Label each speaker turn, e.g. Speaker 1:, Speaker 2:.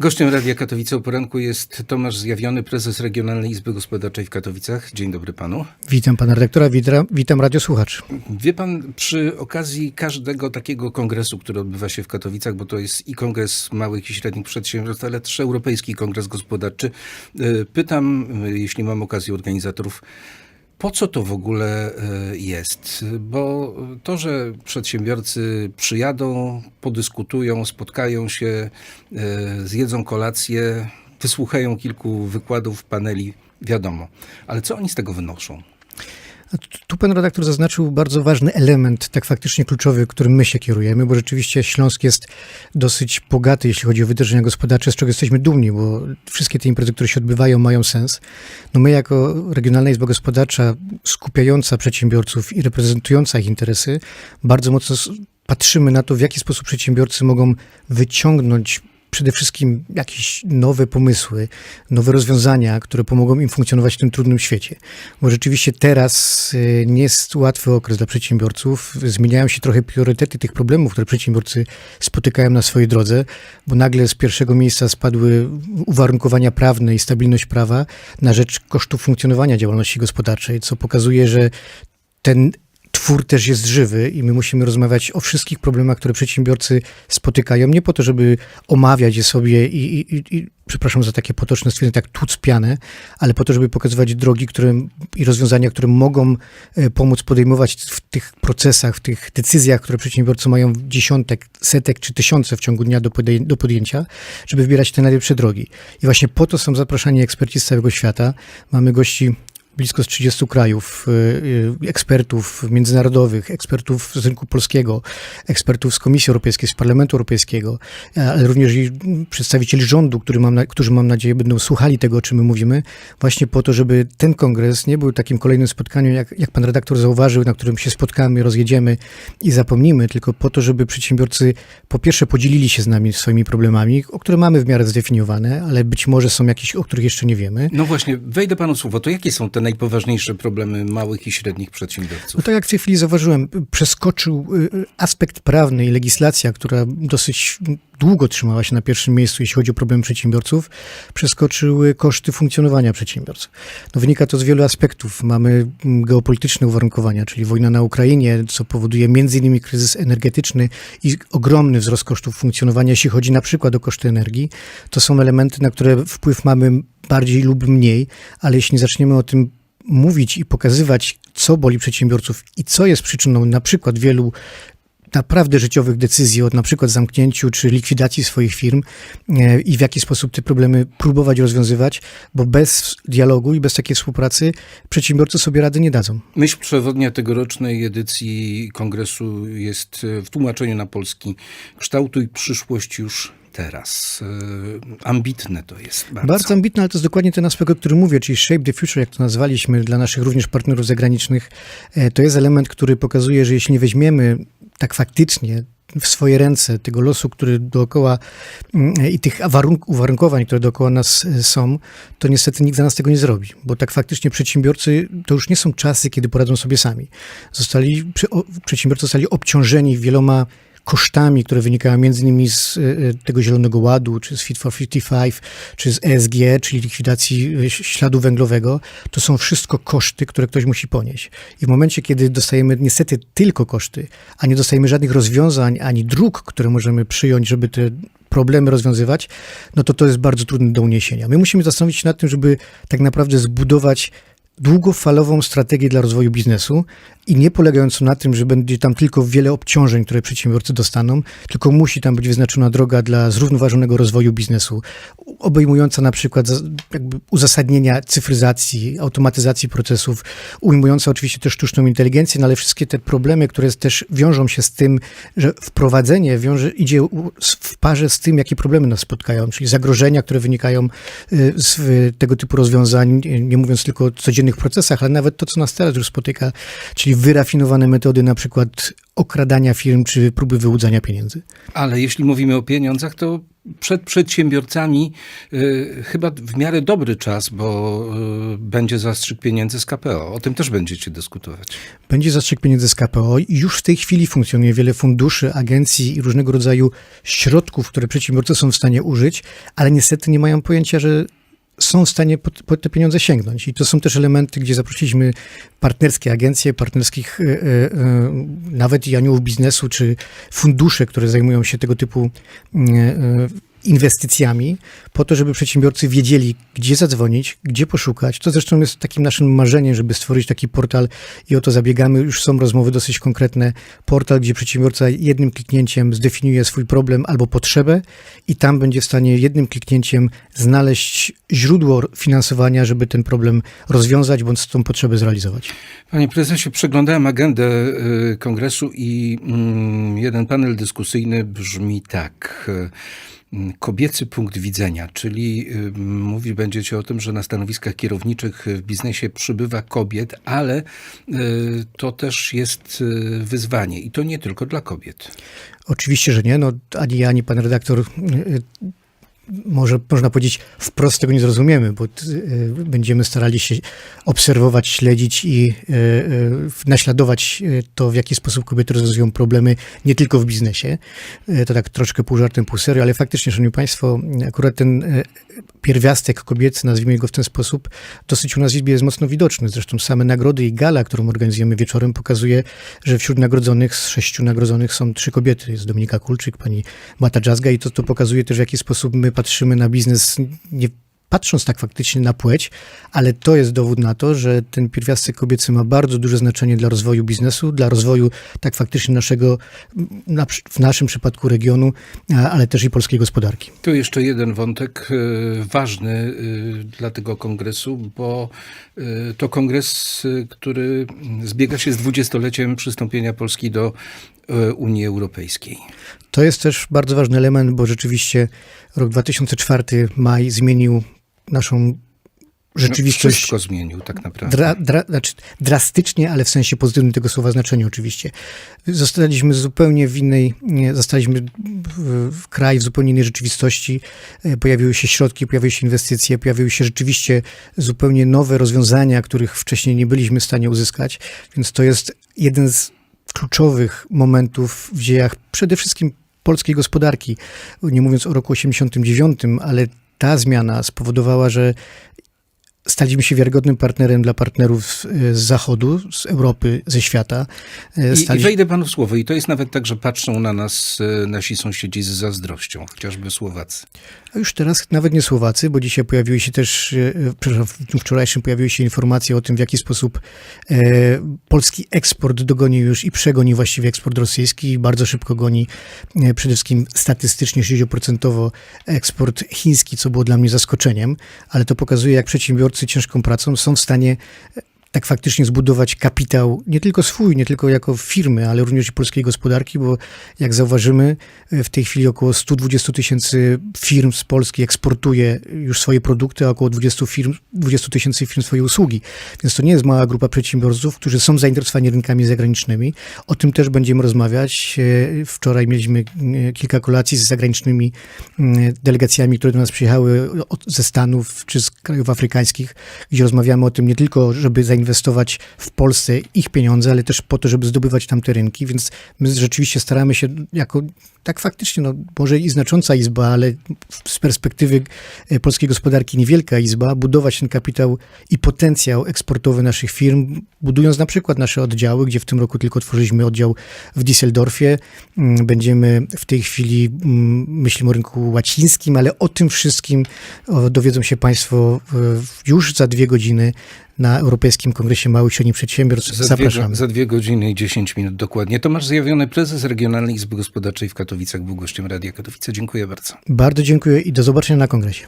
Speaker 1: Gościem Radia Katowice o poranku jest Tomasz Zjawiony, prezes Regionalnej Izby Gospodarczej w Katowicach. Dzień dobry panu.
Speaker 2: Witam pana redaktora, witam, witam radiosłuchaczy.
Speaker 1: Wie pan, przy okazji każdego takiego kongresu, który odbywa się w Katowicach, bo to jest i kongres małych i średnich przedsiębiorstw, ale też Europejski Kongres Gospodarczy, y, pytam, y, jeśli mam okazję organizatorów, po co to w ogóle y, jest? Bo to, że przedsiębiorcy przyjadą, podyskutują, spotkają się, y, zjedzą kolację, wysłuchają kilku wykładów, paneli, wiadomo. Ale co oni z tego wynoszą?
Speaker 2: A tu- pan redaktor zaznaczył bardzo ważny element, tak faktycznie kluczowy, którym my się kierujemy, bo rzeczywiście Śląsk jest dosyć bogaty, jeśli chodzi o wydarzenia gospodarcze, z czego jesteśmy dumni, bo wszystkie te imprezy, które się odbywają, mają sens. No my jako Regionalna Izba Gospodarcza, skupiająca przedsiębiorców i reprezentująca ich interesy, bardzo mocno patrzymy na to, w jaki sposób przedsiębiorcy mogą wyciągnąć przede wszystkim jakieś nowe pomysły, nowe rozwiązania, które pomogą im funkcjonować w tym trudnym świecie. Bo rzeczywiście teraz y, nie jest łatwy okres dla przedsiębiorców. Zmieniają się trochę priorytety tych problemów, które przedsiębiorcy spotykają na swojej drodze, bo nagle z pierwszego miejsca spadły uwarunkowania prawne i stabilność prawa na rzecz kosztów funkcjonowania działalności gospodarczej, co pokazuje, że ten twór też jest żywy i my musimy rozmawiać o wszystkich problemach, które przedsiębiorcy spotykają, nie po to, żeby omawiać je sobie i, i, i, przepraszam za takie potoczne stwierdzenie, tak tłuc pianę, ale po to, żeby pokazywać drogi które, i rozwiązania, które mogą e, pomóc podejmować w tych procesach, w tych decyzjach, które przedsiębiorcy mają dziesiątek, setek czy tysiące w ciągu dnia do, podej- do podjęcia, żeby wybierać te najlepsze drogi. I właśnie po to są zapraszani eksperci z całego świata. Mamy gości blisko z 30 krajów, y, y, ekspertów międzynarodowych, ekspertów z rynku polskiego, ekspertów z Komisji Europejskiej, z Parlamentu Europejskiego, ale również i przedstawicieli rządu, który mam którzy mam nadzieję będą słuchali tego, o czym my mówimy, właśnie po to, żeby ten kongres nie był takim kolejnym spotkaniem, jak, jak pan redaktor zauważył, na którym się spotkamy, rozjedziemy i zapomnimy, tylko po to, żeby przedsiębiorcy po pierwsze podzielili się z nami swoimi problemami, o które mamy w miarę zdefiniowane, ale być może są jakieś, o których jeszcze nie wiemy.
Speaker 1: No właśnie, wejdę panu słowo. To jakie są te najpoważniejsze problemy małych i średnich przedsiębiorców?
Speaker 2: No tak jak w tej chwili zauważyłem, przeskoczył y, y, aspekt prawny i legislacja, która dosyć długo trzymała się na pierwszym miejscu, jeśli chodzi o problem przedsiębiorców, przeskoczyły koszty funkcjonowania przedsiębiorstw. No wynika to z wielu aspektów. Mamy mm, geopolityczne uwarunkowania, czyli wojna na Ukrainie, co powoduje innymi kryzys energetyczny i ogromny wzrost kosztów funkcjonowania, jeśli chodzi na przykład o koszty energii. To są elementy, na które wpływ mamy bardziej lub mniej, ale jeśli nie zaczniemy o tym mówić i pokazywać, co boli przedsiębiorców i co jest przyczyną na przykład wielu naprawdę życiowych decyzji o na przykład zamknięciu czy likwidacji swoich firm e, i w jaki sposób te problemy próbować rozwiązywać, bo bez dialogu i bez takiej współpracy przedsiębiorcy sobie rady nie dadzą.
Speaker 1: Myśl przewodnia tegorocznej edycji kongresu jest w tłumaczeniu na polski Kształtuj przyszłość już teraz. E, Ambitne to jest bardzo.
Speaker 2: Bardzo ambitne, ale to jest dokładnie ten aspekt, o którym mówię, czyli Shape the Future, jak to nazwaliśmy dla naszych również partnerów zagranicznych. E, To jest element, który pokazuje, że jeśli nie weźmiemy tak faktycznie w swoje ręce tego losu, który dookoła mm, i tych warunk- uwarunkowań, które dookoła nas e, są, to niestety nikt za nas tego nie zrobi. Bo tak faktycznie przedsiębiorcy to już nie są czasy, kiedy poradzą sobie sami. Zostali, przedsiębiorcy zostali obciążeni wieloma kosztami, które wynikają między innymi z e, tego Zielonego Ładu, czy z Fit for 55, czy z ESG, czyli likwidacji e, śladu węglowego, to są wszystko koszty, które ktoś musi ponieść. I w momencie, kiedy dostajemy niestety tylko koszty, a nie dostajemy żadnych rozwiązań, ani dróg, które możemy przyjąć, żeby te problemy rozwiązywać, no to to jest bardzo trudne do uniesienia. My musimy zastanowić się nad tym, żeby tak naprawdę zbudować długofalową strategię dla rozwoju biznesu i nie polegającą na tym, że będzie tam tylko wiele obciążeń, które przedsiębiorcy dostaną, tylko musi tam być wyznaczona droga dla zrównoważonego rozwoju biznesu, obejmująca na przykład uzasadnienia cyfryzacji, automatyzacji procesów, ujmująca oczywiście też sztuczną inteligencję, no ale wszystkie te problemy, które też wiążą się z tym, że wprowadzenie wiąże, idzie w parze z tym, jakie problemy nas spotkają, czyli zagrożenia, które wynikają y, z y, tego typu rozwiązań, nie mówiąc tylko o procesach, ale nawet to, co nas teraz już spotyka, czyli wyrafinowane metody na przykład okradania firm czy próby wyłudzania pieniędzy.
Speaker 1: Ale jeśli mówimy o pieniądzach, to przed przedsiębiorcami y, chyba w miarę dobry czas, bo y, będzie zastrzyk pieniędzy z KPO. O tym też będziecie dyskutować.
Speaker 2: Będzie zastrzyk pieniędzy z KPO i już w tej chwili funkcjonuje wiele funduszy, agencji i różnego rodzaju środków, które przedsiębiorcy są w stanie użyć, ale niestety nie mają pojęcia, że są w stanie po, po te pieniądze sięgnąć. I to są też elementy, gdzie zaprosiliśmy partnerskie agencje, partnerskich e, e, e, nawet i aniołów biznesu, czy fundusze, które zajmują się tego typu inwestycjami, po to, żeby przedsiębiorcy wiedzieli, gdzie zadzwonić, gdzie poszukać. To zresztą jest takim naszym marzeniem, żeby stworzyć taki portal i o to zabiegamy. Już są rozmowy dosyć konkretne. Portal, gdzie przedsiębiorca jednym kliknięciem zdefiniuje swój problem albo potrzebę i tam będzie w stanie jednym kliknięciem znaleźć źródło finansowania, żeby ten problem rozwiązać bądź tą potrzebę zrealizować.
Speaker 1: Panie prezesie, przeglądałem agendę y, kongresu i mm, jeden panel dyskusyjny brzmi tak. Kobiecy punkt widzenia, czyli y, mówić będziecie o tym, że na stanowiskach kierowniczych w biznesie przybywa kobiet, ale y, to też jest y, wyzwanie i to nie tylko dla kobiet.
Speaker 2: Oczywiście, że nie. No, ani ja, ani pan redaktor może można powiedzieć wprost tego nie zrozumiemy, bo y, będziemy starali się obserwować, śledzić i y, y, naśladować to, w jaki sposób kobiety rozwiązują problemy nie tylko w biznesie. To tak troszkę pół żartem, pół serio, ale faktycznie, szanowni państwo, akurat ten pierwiastek kobiecy, nazwijmy go w ten sposób, dosyć u nas w Izbie jest mocno widoczny. Zresztą same nagrody i gala, którą organizujemy wieczorem, pokazuje, że wśród nagrodzonych, z sześciu nagrodzonych są trzy kobiety. Jest Dominika Kulczyk, pani Mata Dżazga i to, to pokazuje też, w jaki sposób my patrzymy na biznes, nie patrząc tak faktycznie na płeć, ale to jest dowód na to, że ten pierwiastek kobiecy ma bardzo duże znaczenie dla rozwoju biznesu, dla rozwoju tak faktycznie naszego, na, w naszym przypadku regionu, ale też i polskiej gospodarki.
Speaker 1: Tu jeszcze jeden wątek y, ważny y, dla tego kongresu, bo y, to kongres, który zbiega się z dwudziestoleciem przystąpienia Polski do Unii Europejskiej.
Speaker 2: To jest też bardzo ważny element, bo rzeczywiście rok 2004, maj zmienił naszą
Speaker 1: No,
Speaker 2: rzeczywistość
Speaker 1: wszystko zmienił tak naprawdę.
Speaker 2: dra, dra, znaczy drastycznie, ale w sensie pozytywnym tego słowa znaczeniu oczywiście. Zostaliśmy zupełnie w innej, zostaliśmy w, w kraj w zupełnie innej rzeczywistości. E, Pojawiły się środki, pojawiły się inwestycje, pojawiły się rzeczywiście zupełnie nowe rozwiązania, których wcześniej nie byliśmy w stanie uzyskać, więc to jest jeden z kluczowych momentów w dziejach przede wszystkim polskiej gospodarki. Nie mówiąc o roku 89, ale ta zmiana spowodowała, że staliśmy się wiarygodnym partnerem dla partnerów z, Zachodu, z Europy, ze świata. E,
Speaker 1: I, I wejdę panu w słowo. I to jest nawet tak, że patrzą na nas y, nasi sąsiedzi z zazdrością, chociażby Słowacy.
Speaker 2: a już teraz nawet nie Słowacy, bo dzisiaj pojawiły się też, e, przepraszam, w dniu wczorajszym pojawiły się informacje o tym, w jaki sposób e, polski eksport dogoni już i przegoni właściwie eksport rosyjski i bardzo szybko goni e, przede wszystkim statystycznie 60% eksport chiński, co było dla mnie zaskoczeniem, ale to pokazuje, jak przedsiębiorcy ciężką pracą są w stanie tak faktycznie zbudować kapitał, nie tylko swój, nie tylko jako firmy, ale również i polskiej gospodarki, bo jak zauważymy, e, w tej chwili około 120 tysięcy firm z Polski eksportuje już swoje produkty, a około 20 firm, 20 tysięcy firm swoje usługi. Więc to nie jest mała grupa przedsiębiorców, którzy są zainteresowani rynkami zagranicznymi. O tym też będziemy rozmawiać. E, Wczoraj mieliśmy e, kilka kolacji z zagranicznymi mm, delegacjami, które do nas przyjechały ze Stanów czy z krajów afrykańskich, gdzie rozmawiamy o tym nie tylko, żeby zainwestować w Polsce ich pieniądze, ale też po to, żeby zdobywać tamte rynki, więc my rzeczywiście staramy się jako tak faktycznie, no może i znacząca izba, ale z perspektywy e, polskiej gospodarki niewielka izba, budować ten kapitał i potencjał eksportowy naszych firm, budując na przykład nasze oddziały, gdzie w tym roku tylko otworzyliśmy oddział w Düsseldorfie. Mm, Będziemy w tej chwili, mm, myślimy o rynku łacińskim, ale o tym wszystkim dowiedzą się Państwo już za dwie godziny na Europejskim Kongresie Małych i Średnich Przedsiębiorstw.
Speaker 1: Za dwie,
Speaker 2: Zapraszamy.
Speaker 1: za dwie godziny i 10 minut dokładnie. Tomasz Zjawiony, prezes Regionalnej Izby Gospodarczej w Katowicach, był gościem Radia Katowice. Dziękuję bardzo.
Speaker 2: Bardzo dziękuję i do zobaczenia na kongresie.